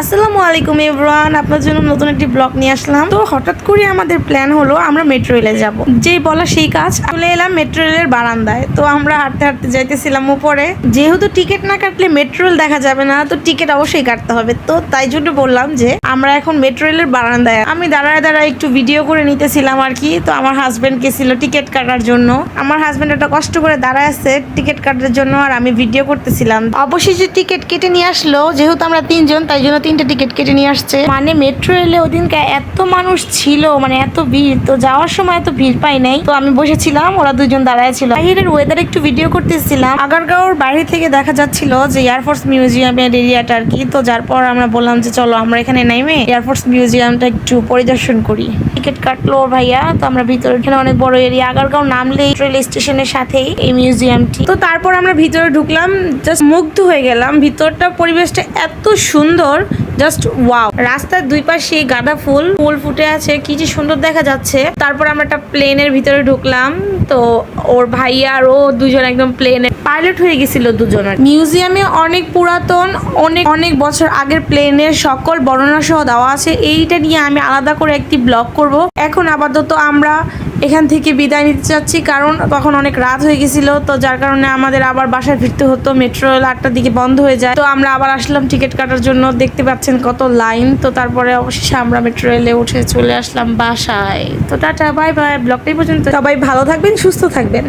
আসসালামু আলাইকুম ইমরান আপনার জন্য নতুন একটি ব্লগ নিয়ে আসলাম। তো হঠাৎ করে আমাদের প্ল্যান হলো আমরা মেট্রো রেলে যাব। যেই বলা সেই কাজ, চলে এলাম মেট্রো রেলের বারান্দায়। তো আমরা হাঁটতে হাঁটতে যাইতেছিলাম উপরে। যেহেতু টিকিট না কাটলে মেট্রো রেল দেখা যাবে না, তো টিকিট অবশ্যই কাটতে হবে। তো তাই জন্য বললাম যে, আমরা এখন মেট্রো রেলের বারান্দায়। আমি দাঁড়ায় দাঁড়ায় একটু ভিডিও করে নিতেছিলাম আর কি। তো আমার হাজবেন্ড গেছিল টিকিট কাটার জন্য। আমার হাজবেন্ড একটা কষ্ট করে দাঁড়ায় আছে টিকিট কাটার জন্য, আর আমি ভিডিও করতেছিলাম। অবশেষে টিকিট কেটে নিয়ে আসলো, যেহেতু আমরা তিনজন, তাই জন্য তিনটে টিকিট কেটে নিয়ে আসছে। মানে মেট্রো রেলে ওদিনকে এত মানুষ ছিল মানে এত ভিড়। তো যাওয়ার সময় এত ভিড় পাই নাই। তো আমি বসেছিলাম, ওরা দুজন দাঁড়ায় ছিল। বাইরের ওয়েদার একটু ভিডিও করতেছিলাম। আগারগাঁওর বাইরে থেকে দেখা যাচ্ছিল যে এয়ারফোর্স মিউজিয়ামের এরিয়াটা আর কি। তো যার পর আমরা বললাম যে, চলো, আমরা এখানে নেমে এয়ারফোর্স মিউজিয়ামটা একটু পরিদর্শন করি। টিকিট কাটলো ভাইয়া। তো আমরা ভিতরে এখানে অনেক বড় এরিয়া আগারগাঁও নামলেই রেল স্টেশনের সাথেই এই মিউজিয়ামটি তো তারপর আমরা ভিতরে ঢুকলাম জাস্ট মুগ্ধ হয়ে গেলাম। ভিতরটা পরিবেশটা এত সুন্দর। জাস্ট ওয়াও রাস্তার দুই পাশে গাঁদা ফুল ফুল ফুটে আছে, কি যে সুন্দর দেখা যাচ্ছে। তারপর আমরা একটা প্লেনের ভিতরে ঢুকলাম, তো ওর ভাইয়া আর ও দুজন একদম প্লেনে পাইলট হয়ে গেছিল দুজনের। মিউজিয়ামে অনেক পুরাতন, অনেক অনেক বছর আগের প্লেনের সকল বর্ণনা সহ দেওয়া আছে। এইটা নিয়ে আমি আলাদা করে একটি ব্লগ করব। এখন আপাতত আমরা এখান থেকে বিদায় নিতে চাচ্ছি, কারণ তখন অনেক রাত হয়ে গেছিল, তো যার কারণে আমাদের আবার বাসায় ফিরতে হতো। মেট্রো আটটার দিকে বন্ধ হয়ে যায়। তো আমরা আবার আসলাম টিকিট কাটার জন্য। দেখতে পাচ্ছেন কত লাইন। তো তারপরে অবশেষে আমরা মেট্রো রেলে উঠে চলে আসলাম বাসায়। তো টাটা বাই বাই ব্লগটাই পর্যন্ত। সবাই ভালো থাকবেন, সুস্থ থাকবেন।